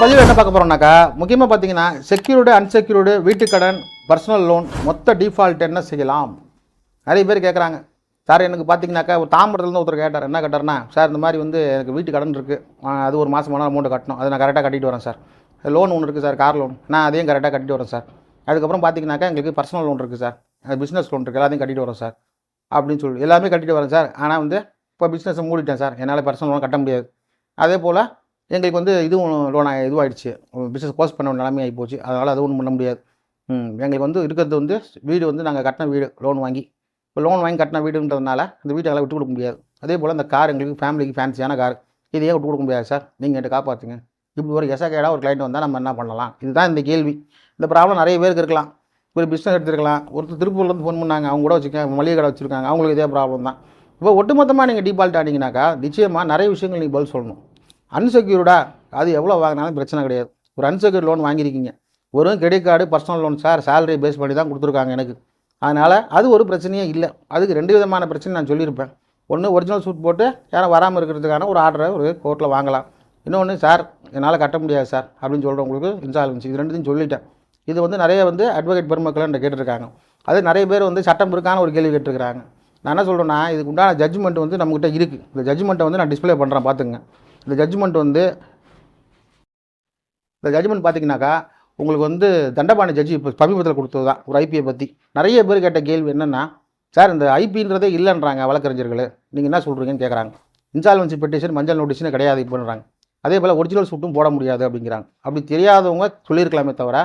பதிவில் என்ன பார்க்க போகிறோம்னாக்கா முக்கியமாக பார்த்தீங்கன்னா செக்யூர்டு அன்செக்யூர்டு வீட்டுக்கடன் பர்சனல் லோன் மொத்த டிஃபால்ட் என்ன செய்யலாம்? நிறைய பேர் கேட்குறாங்க சார் எனக்கு பார்த்தீங்கன்னாக்கா ஒரு தாம்பரத்துலேருந்து ஒருத்தர் கேட்டார். என்ன கேட்டார்னா சார் இந்த மாதிரி வந்து எனக்கு வீட்டு கடன் இருக்குது அது ஒரு மாதம் ஆனால் அமௌண்ட் கட்டணும். அதை நான் கரெக்டாக கட்டிட்டு வரேன் சார். லோன் ஒன்று இருக்குது சார். கார் லோன் நான் அதையும் கரெக்டாக கட்டிட்டு வரேன் சார். அதுக்கப்புறம் பார்த்தீங்கன்னாக்கா எங்களுக்கு பர்சனல் லோன் இருக்குது சார். பிஸ்னஸ் லோன் இருக்குது எல்லாத்தையும் கட்டிட்டு வரேன் சார். அப்படின்னு சொல்லி எல்லாமே கட்டிட்டு வரேன் சார். ஆனால் வந்து இப்போ பிஸ்னஸை மூடிட்டேன் சார். என்னால் பர்சனல் லோன் கட்ட முடியாது. அதே போல் எங்களுக்கு வந்து இதுவும் லோன் இதுவாகிடுச்சு பிஸ்னஸ் க்ளோஸ் பண்ண நிலைமை ஆகி போச்சு. அதனால் அது ஒன்றும் பண்ண முடியாது. எங்களுக்கு வந்து இருக்கிறது வந்து வீடு வந்து நாங்கள் கட்டின வீடு லோன் வாங்கி. இப்போ லோன் வாங்கி கட்டின வீடுன்றதுனால இந்த வீட்டை எல்லாம் விட்டு கொடுக்க முடியாது. அதே போல் இந்த கார் எங்களுக்கு ஃபேமிலிக்கு ஃபேன்சியான கார் இதையே விட்டு கொடுக்க முடியாது சார் நீங்கள் என்கிட்ட காப்பாற்றுங்க இப்படி ஒரு எசகேடாக ஒரு கிளைண்ட் வந்தால் நம்ம என்ன பண்ணலாம்? இதுதான் இந்த கேள்வி. இந்த ப்ராப்ளம் நிறைய பேருக்கு இருக்கலாம். ஒரு பிஸ்னஸ் எடுத்துருக்கலாம். ஒருத்தர் திருப்பூர்லேருந்து ஃபோன் பண்ணாங்க. அவங்க கூட வச்சுருக்காங்க மளிகை கடை வச்சுருக்காங்க. அவங்களுக்கு இதே ப்ராப்ளம் தான். இப்போ ஒட்டுமொத்தமாக நீங்கள் டீஃபால்ட் ஆனீங்கன்னாக்கா நிச்சயமாக நிறைய விஷயங்கள் நீங்கள் பதில் சொல்லணும். அன்செக்யூர்டா அது எவ்வளோ வாங்கினாலும் பிரச்சனை கிடையாது. ஒரு அன்செக்யூர்ட் லோன் வாங்கியிருக்கீங்க. ஒரு credit card personal loan sir salary base பண்ணி தான் கொடுத்துருக்காங்க எனக்கு. அதனால் அது ஒரு பிரச்சனையே இல்லை. அதுக்கு ரெண்டு விதமான பிரச்சனை நான் சொல்லியிருப்பேன். ஒன்று ஒரிஜினல் சூட் போட்டு யாரும் வராமல் இருக்கிறதுக்கான ஒரு ஆர்டரை ஒரு கோர்ட்டில் வாங்கலாம். இன்னொன்று சார் என்னால் கட்ட முடியாது சார் அப்படின்னு சொல்கிறவங்களுக்கு இன்சால்வன்சி இது ரெண்டுத்தையும் சொல்லிட்டேன். இது வந்து நிறைய வந்து அட்வொகேட் பெருமக்கள் என்கிட்ட கேட்டிருக்காங்க. அது நிறைய பேர் வந்து சட்டம் இருக்கான ஒரு கேள்வி கேட்டிருக்காங்க நான் என்ன சொல்கிறேன்னா இதுக்கு உண்டான ஜட்ஜ்மெண்ட் வந்து நம்மகிட்ட இருக்குது இந்த ஜட்ஜ்மெண்ட்டை வந்து நான் டிஸ்ப்ளே பண்ணுறேன் பார்த்துங்க இந்த ஜட்ஜ்மெண்ட் வந்து இந்த ஜட்ஜ்மெண்ட் பார்த்தீங்கன்னாக்கா உங்களுக்கு வந்து தண்டபாணி ஜட்ஜி இப்போ சமீபத்தில் கொடுத்தது தான் ஒரு ஐபியை பற்றி நிறைய பேர் கேட்ட கேள்வி என்னென்னா சார் இந்த ஐபின்றதே இல்லைன்றாங்க வழக்கறிஞர்கள். நீங்கள் என்ன சொல்கிறீங்கன்னு கேட்குறாங்க இன்சால்வன்சி பெட்டிஷன் மஞ்சள் நோட்டீஸ்னு கிடையாது இப்போன்றாங்க அதே போல் ஒரிஜினல் சூட்டும் போட முடியாது அப்படிங்கிறாங்க. அப்படி தெரியாதவங்க சொல்லியிருக்கலாமே தவிர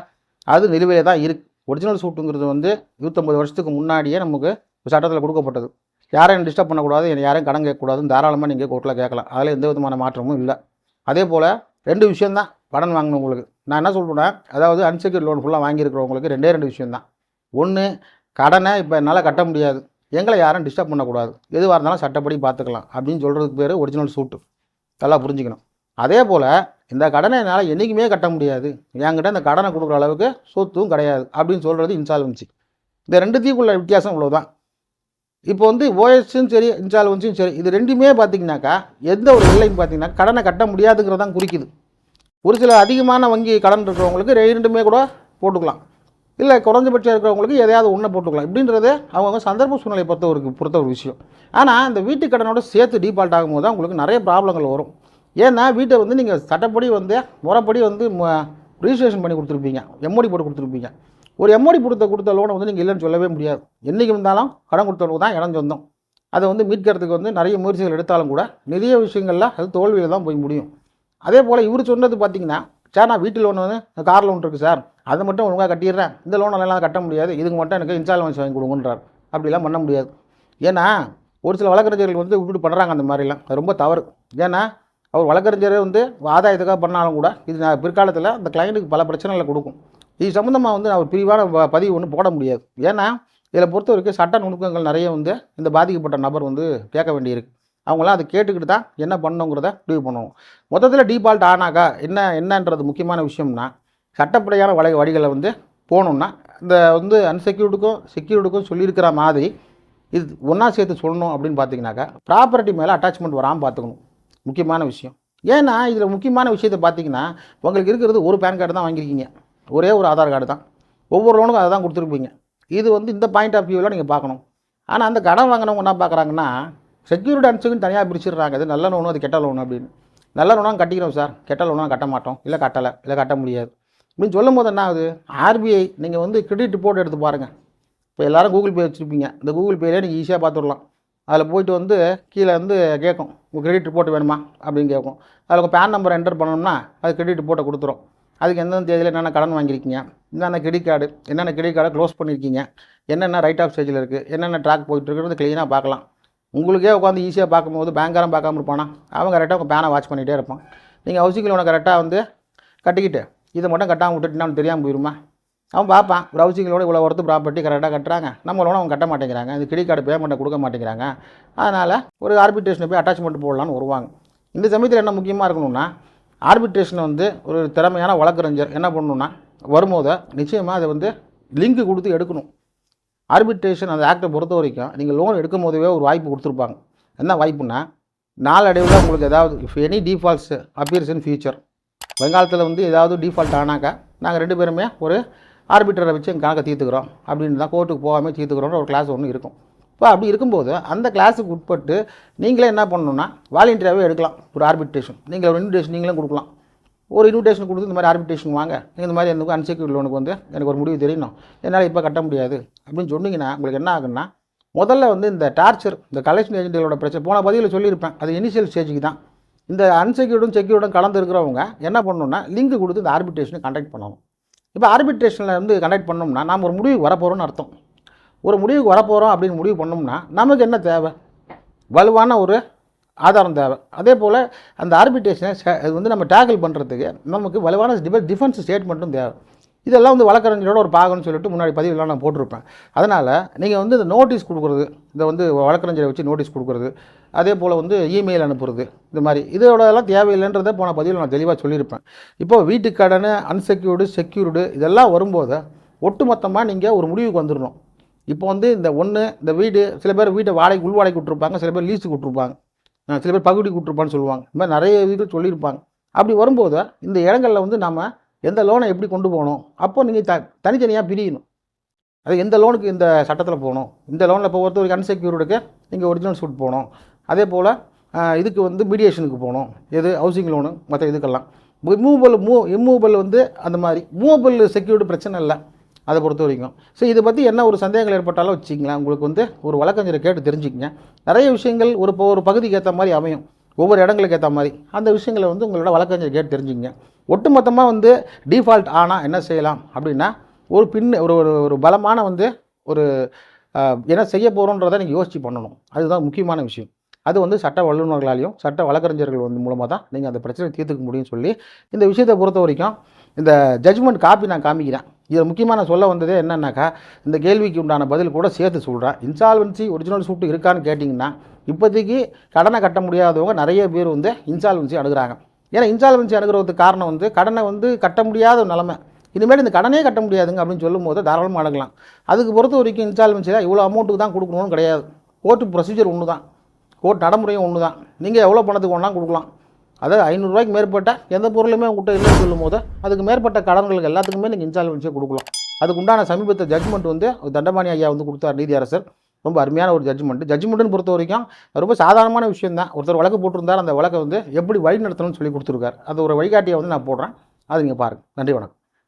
அது நிலுவையிலே தான் இருக்குது ஒரிஜினல் சூட்டுங்கிறது வந்து இருபத்தொம்பது வருஷத்துக்கு முன்னாடியே நமக்கு சட்டத்தில் கொடுக்கப்பட்டது. யாரையும் டிஸ்டர்ப் பண்ணக்கூடாது என்னை யாரையும் கடன் கேட்கக்கூடாதுன்னு தாராளமாக நீங்கள் கோர்ட்டில் கேட்கலாம். அதில் எந்த விதமான மாற்றமும் இல்லை. அதே போல் ரெண்டு விஷயந்தான் கடன் வாங்கினவங்களுக்கு நான் என்ன சொல்கிறேன்னா அதாவது அன்செக்யூர்ட் லோன் ஃபுல்லாக வாங்கியிருக்கிறவங்களுக்கு ரெண்டே ரெண்டு விஷயந்தான் ஒன்று கடனை இப்போ என்னால் கட்ட முடியாது. எங்களை யாரும் டிஸ்டர்ப் பண்ணக்கூடாது. எதுவாக இருந்தாலும் சட்டப்படி பார்த்துக்கலாம் அப்படின்னு சொல்கிறதுக்கு பேர் ஒரிஜினல் சூட்டு நல்லா புரிஞ்சுக்கணும். அதே போல் இந்த கடனை என்னால் என்றைக்குமே கட்ட முடியாது. என்கிட்ட இந்த கடனை கொடுக்குற அளவுக்கு சொத்தும் கிடையாது அப்படின்னு சொல்கிறது இன்சால்வன்சி இந்த ரெண்டுத்தையுக்குள்ள வித்தியாசம் இவ்வளோதான் இப்போ வந்து ஓஎஸும் சரி இன்சால்வன்ஸும் சரி இது ரெண்டுமே பார்த்திங்கனாக்கா எந்த ஒரு எல்லைன்னு பார்த்தீங்கன்னா கடனை கட்ட முடியாதுங்கிறதான் குறிக்குது. ஒரு சில அதிகமான வங்கி கடன் இருக்கிறவங்களுக்கு ரெண்டுமே கூட போட்டுக்கலாம். இல்லை குறைஞ்சபட்சம் இருக்கிறவங்களுக்கு எதையாவது ஒன்றை போட்டுக்கலாம். இப்படின்றது அவங்கவுங்க சந்தர்ப்ப சூழ்நிலையை பொறுத்த ஒரு பொறுத்த ஒரு விஷயம். ஆனால் இந்த வீட்டு கடனோட சேர்த்து டிஃபால்ட் ஆகும்போது தான் உங்களுக்கு நிறைய ப்ராப்ளங்கள் வரும். ஏன்னா வீட்டை வந்து நீங்கள் சட்டப்படி வந்து முறைப்படி வந்து ரிஜிஸ்ட்ரேஷன் பண்ணி கொடுத்துருப்பீங்க. எம்ஓடி போட்டு கொடுத்துருப்பீங்க. ஒரு எம்ஓடி கொடுத்த கொடுத்த லோனை வந்து நீங்கள் இல்லைன்னு சொல்லவே முடியாது. என்றைக்கு இருந்தாலும் கடன் கொடுத்தவங்க தான் இடம் சொந்தம். அதை வந்து மீட்கிறதுக்கு வந்து நிறைய முயற்சிகள் எடுத்தாலும் கூட நிறைய விஷயங்களில் அது தோல்வியில் தான் போய் முடியும். அதே போல் இவர் சொன்னது பார்த்தீங்கன்னா சார் நான் வீட்டு லோன் வந்து கார் லோன் இருக்குது சார். அதை மட்டும் ஒழுங்காக கட்டிடுறேன். இந்த லோன் எல்லாம் கட்ட முடியாது. இதுக்கு மட்டும் எனக்கு இன்ஸ்டால்மெண்ட்ஸ் வாங்கி கொடுங்கன்றார். அப்படிலாம் பண்ண முடியாது. ஏன்னா ஒரு சில வழக்கறிஞர்கள் வந்து இப்படி பண்ணுறாங்க அந்த மாதிரிலாம். அது ரொம்ப தவறு. ஏன்னா அவர் வழக்கறிஞரே வந்து ஆதாயத்துக்காக பண்ணாலும் கூட இது நான் பிற்காலத்தில் அந்த கிளைண்ட்டுக்கு பல பிரச்சனைகளை கொடுக்கும். இது சம்மந்தமாக வந்து அவர் பிரிவான பதிவு ஒன்றும் போட முடியாது. ஏன்னா இதில் பொறுத்த வரைக்கும் சட்ட நுணுக்கங்கள் நிறைய வந்து இந்த பாதிக்கப்பட்ட நபர் வந்து கேட்க வேண்டியிருக்கு. அவங்களாம் அதை கேட்டுக்கிட்டு தான் என்ன பண்ணணுங்கிறத முடிவு பண்ணுவோம் மொத்தத்தில் டீஃபால்ட் ஆனாக்கா என்ன என்னன்றது முக்கியமான விஷயம்னா சட்டப்படியான வழி வழிகளை வந்து போகணுன்னா இந்த வந்து அன்செக்யூர்டுக்கும் செக்யூர்டுக்கும் சொல்லியிருக்கிற மாதிரி இது ஒன்றா சேர்த்து சொல்லணும் அப்படின்னு பார்த்தீங்கன்னாக்கா ப்ராப்பர்ட்டி மேலே அட்டாச்மெண்ட் வராமல் பார்த்துக்கணும் முக்கியமான விஷயம். ஏன்னா இதில் முக்கியமான விஷயத்தை பார்த்தீங்கன்னா உங்களுக்கு இருக்கிறது ஒரு பேன் கார்டு தான் வாங்கியிருக்கீங்க. ஒரே ஒரு ஆதார் கார்டு தான். ஒவ்வொரு லோனுக்கும் அதை தான் கொடுத்துருப்பீங்க. இது வந்து இந்த பாயிண்ட் ஆஃப் வியூவில் நீங்கள் பார்க்கணும். ஆனால் அந்த கடன் வாங்கினவங்க என்ன பார்க்குறாங்கன்னா செக்யூரிட்டி அன்செக்யூரிட்டி தனியாக பிரிச்சிடுறாங்க. அது நல்ல லோனு அது கெட்ட லோன் அப்படின்னு. நல்ல லோனாக கட்டிக்கிறோம் சார் கெட்ட லோனாக கட்ட மாட்டோம். இல்லை கட்டலை. இல்லை கட்ட முடியாது. அப்படின்னு சொல்லும் போது என்ன ஆகுது? ஆர்பிஐ நீங்கள் வந்து கிரெடிட் ரிப்போர்ட் எடுத்து பாருங்கள் இப்போ எல்லோரும் கூகுள் பே வச்சுருப்பீங்க. இந்த கூகுள் பேலே நீங்கள் ஈஸியாக பார்த்துடலாம். அதில் போயிட்டு வந்து கீழே வந்து கேட்கும். உங்கள் கிரெடிட் ரிப்போர்ட் வேணுமா? அப்படின்னு கேட்கும். அதில் உங்கள் பேன் நம்பர் என்டர் பண்ணோம்னா அது கிரெடிட் ரிப்போர்ட்டை கொடுத்துரும். அதுக்கு எந்தெந்த தேதியில் என்னென்ன கடன் வாங்கியிருக்கீங்க? என்னென்ன கிரெடிட் கார்டு என்னென்ன கிரெடிட் கார்டை க்ளோஸ் பண்ணியிருக்கீங்க? என்னென்ன ரைட் ஆஃப் ஸ்டேஜில் இருக்குது என்னென்ன ட்ராக் போயிட்டுருக்குறது க்ளீனாக பார்க்கலாம். உங்களுக்கே உட்காந்து ஈஸியாக பார்க்கும்போது பேங்காரம் பார்க்காம இருப்பானா? அவன் கரெக்டாக உங்கள் பேனை வாட்ச் பண்ணிகிட்டே இருப்பான். நீங்கள் ஹவுசிங் லோனை கரெக்டாக வந்து கட்டிக்கிட்டு இதை மட்டும் கட்டாமல் விட்டுட்டுனா அவனுக்கு தெரியாமல் போயிருமா? அவன் பார்ப்பான் ஒரு ஹவுசிங் லோன் இவ்வளோ ஒருத்து ப்ராப்பர்ட்டி கரெக்டாக கட்டுறாங்க. நம்ம லோனை அவங்க கட்ட மாட்டேங்கிறாங்க. இந்த கிரெடிட் கார்டு பேமெண்ட்டை கொடுக்க மாட்டேங்கிறாங்க. அதனால் ஒரு ஆர்பிட்ரேஷனை போய் அட்டாச்மெண்ட் போடலான்னு வருவாங்க. இந்த சமயத்தில் என்ன முக்கியமாக இருக்கணும்னா ஆர்பிட்ரேஷன் வந்து ஒரு திறமையான வழக்கறிஞர் என்ன பண்ணணுன்னா வரும்போது நிச்சயமாக அதை வந்து லிங்க் கொடுத்து எடுக்கணும். ஆர்பிட்ரேஷன் அந்த ஆக்டை பொறுத்த வரைக்கும் நீங்கள் லோன் எடுக்கும் போதவே ஒரு வாய்ப்பு கொடுத்துருப்பாங்க. என்ன வாய்ப்புனா நாளடைவில் உங்களுக்கு ஏதாவது if any defaults appears in future வெங்காலத்தில் வந்து ஏதாவது டிஃபால்ட் ஆனாக்கா நாங்கள் ரெண்டு பேருமே ஒரு ஆர்பிட்டரை வச்சு எங்கள் கணக்கை தீர்த்துக்கிறோம். அப்படின்னு தான் கோர்ட்டுக்கு போகாமல் தீர்த்துக்கிறோன்ற ஒரு கிளாஸ் ஒன்று இருக்கும். இப்போ அப்படி இருக்கும்போது அந்த கிளாஸுக்கு உட்பட்டு நீங்களே என்ன பண்ணணும்னா வாலண்டியராகவே எடுக்கலாம். ஒரு ஆர்பிட்ரேஷன் நீங்கள் ஒரு இன்விடேஷன் நீங்களும் கொடுக்கலாம். ஒரு இன்விடேஷன் கொடுத்து இந்த மாதிரி ஆர்பிட்ரேஷன் வாங்க. நீங்கள் இந்த மாதிரி எனக்கு அன்செக்யூர் லோனுக்கு வந்து எனக்கு ஒரு முடிவு தெரியணும். என்னால் இப்போ கட்ட முடியாது. அப்படின்னு சொன்னீங்கன்னா உங்களுக்கு என்ன ஆகுன்னா முதல்ல வந்து இந்த டார்ச்சர் இந்த கலெக்ஷன் ஏஜென்ட்டுகளோட பிரச்சனை போன பதிவில் சொல்லியிருப்பேன். அது இனிஷியல் ஸ்டேஜுக்கு தான். இந்த அன்செக்யூர்டும் செக்யூர்டும் கலந்து இருக்கிறவங்க என்ன பண்ணணும்னா லிங்க் கொடுத்து இந்த ஆர்பிட்ரேஷனை கண்டக்ட் பண்ணணும். இப்போ ஆர்பிட்ரேஷனில் வந்து கண்டக்ட் பண்ணோம்னா நாம் ஒரு முடிவு வரப்போகிறோம்னு அர்த்தம். ஒரு முடிவுக்கு வரப்போகிறோம் அப்படின்னு முடிவு பண்ணோம்னா நமக்கு என்ன தேவை? வலுவான ஒரு ஆதாரம் தேவை. அதே போல் அந்த ஆர்பிட்டேஷனை அது வந்து நம்ம டேக்கிள் பண்ணுறதுக்கு நமக்கு வலுவான டிஃபென்ஸ் டிஃபென்ஸ் ஸ்டேட்மெண்ட்டும் தேவை. இதெல்லாம் வந்து வழக்கறிஞரோட ஒரு பாகம்னு சொல்லிட்டு முன்னாடி பதிவுலாம் நான் போட்டிருப்பேன். அதனால் நீங்கள் வந்து இந்த நோட்டீஸ் கொடுக்குறது இதை வந்து வழக்கறிஞரை வச்சு நோட்டீஸ் கொடுக்குறது அதே போல் வந்து இமெயில் அனுப்புறது இந்த மாதிரி. இதோடலாம் தேவையில்லைன்றதை போன பதிவில் நான் தெளிவாக சொல்லியிருப்பேன். இப்போ வீட்டுக் கடன் அன்செக்யூர்டு செக்யூர்டு இதெல்லாம் வரும்போது ஒட்டுமொத்தமாக நீங்கள் ஒரு முடிவுக்கு வந்துடணும் இப்போ வந்து இந்த ஒன்று இந்த வீடு சில பேர் வீட்டை வாடகை உள் வாடகை விட்ருப்பாங்க சில பேர் லீஸுக்கு விட்ருப்பாங்க சில பேர் பகுதி விட்ருப்பான்னு சொல்லுவாங்க. இந்த மாதிரி நிறைய வீடு சொல்லியிருப்பாங்க. அப்படி வரும்போது இந்த இடங்களில் வந்து நம்ம எந்த லோனை எப்படி கொண்டு போகணும்? அப்போ நீங்கள் த தனித்தனியாக பிரியணும். அது எந்த லோனுக்கு இந்த சட்டத்தில் போகணும்? இந்த லோனில் இப்போ ஒருத்தர் அன்செக்யூர்டுக்கு நீங்கள் ஒரிஜினல் சூட் போகணும். அதே போல் இதுக்கு வந்து மீடியேஷனுக்கு போகணும். எது? ஹவுசிங் லோனு மற்ற இதுக்கெல்லாம். மூவபிள் மூ இம்மூவபிள் வந்து அந்த மாதிரி. மூவபிள் செக்யூர்டு பிரச்சனை இல்லை. அதை பொறுத்த வரைக்கும். ஸோ இதை பற்றி என்ன ஒரு சந்தேகங்கள் ஏற்பட்டாலும் வச்சிங்களேன் உங்களுக்கு வந்து ஒரு வழக்கறிஞரை கேட்டு தெரிஞ்சுக்கங்க. நிறைய விஷயங்கள் ஒரு இப்போ ஒரு பகுதிக்கு ஏற்ற மாதிரி அமையும். ஒவ்வொரு இடங்களுக்கு ஏற்ற மாதிரி. அந்த விஷயங்களை வந்து உங்களோட வழக்கறிஞர் கேட்டு தெரிஞ்சுக்கங்க. ஒட்டுமொத்தமாக வந்து டிஃபால்ட் ஆனால் என்ன செய்யலாம் அப்படின்னா ஒரு பின் ஒரு ஒரு ஒரு பலமான வந்து ஒரு என்ன செய்ய போகிறோன்றதை நீங்கள் யோசிச்சு பண்ணணும். அதுதான் முக்கியமான விஷயம். அது வந்து சட்ட வல்லுநர்களாலையும் சட்ட வழக்கறிஞர்கள் வந்து மூலமாக தான் நீங்கள் அந்த பிரச்சனையை தீர்த்துக்க முடியும்னு சொல்லி இந்த விஷயத்தை பொறுத்த வரைக்கும் இந்த ஜட்ஜ்மெண்ட் காப்பி நான் காமிக்கிறேன். இதில் முக்கியமாக நான் சொல்ல வந்ததே என்னன்னாக்கா இந்த கேள்விக்கு உண்டான பதில் கூட சேர்த்து சொல்கிறேன் இன்சால்வன்சி ஒரிஜினல் சூட்டு இருக்கான்னு கேட்டிங்கன்னா இப்போதைக்கு கடனை கட்ட முடியாதவங்க நிறைய பேர் வந்து இன்சால்வன்சி அணுகிறாங்க. ஏன்னா இன்சால்வன்சி அணுகிறதுக்கு காரணம் வந்து கடனை வந்து கட்ட முடியாத ஒரு நிலமை. இனிமேல் இந்த கடனே கட்ட முடியாதுங்க அப்படின்னு சொல்லும்போது தாராளமாக அணுகலாம். அதுக்கு பொறுத்த வரைக்கும் இன்சால்வன்சியில் இவ்வளோ அமௌண்ட்டுக்கு தான் கொடுக்கணும்னு கிடையாது. கோர்ட்டு ப்ரொசீஜர் ஒன்று தான் கோர்ட் நடைமுறையும் ஒன்று தான் நீங்கள் எவ்வளோ பணத்துக்கு ஒன்றா கொடுக்கலாம். அதாவது ஐநூறுரூவாய்க்கு மேற்பட்ட எந்த பொருளுமே உங்கள்கிட்ட இல்லைன்னு சொல்லும் போது அதுக்கு மேற்பட்ட கடன்களுக்கு எல்லாத்துக்குமே நீங்கள் இன்சால்வன்சியை கொடுக்கலாம். அதுக்கு உண்டான சமீபத்த ஜட்ஜ்மெண்ட் வந்து தண்டபாணி ஐயா வந்து கொடுத்தார் நீதியரசர். ரொம்ப அருமையான ஒரு ஜட்ஜ்மெண்ட் ஜட்ஜ்மெண்ட்டுன்னு பொறுத்த வரைக்கும் ரொம்ப சாதாரணமான விஷயம் தான் ஒருத்தர் வழக்கு போட்டிருந்தார் அந்த வழக்கை வந்து எப்படி வழி நடத்தணும்னு சொல்லி கொடுத்துருக்காரு. அது ஒரு வழிகாட்டியை வந்து நான் போடுறேன். அது நீங்கள் பாருங்கள் நன்றி வணக்கம்.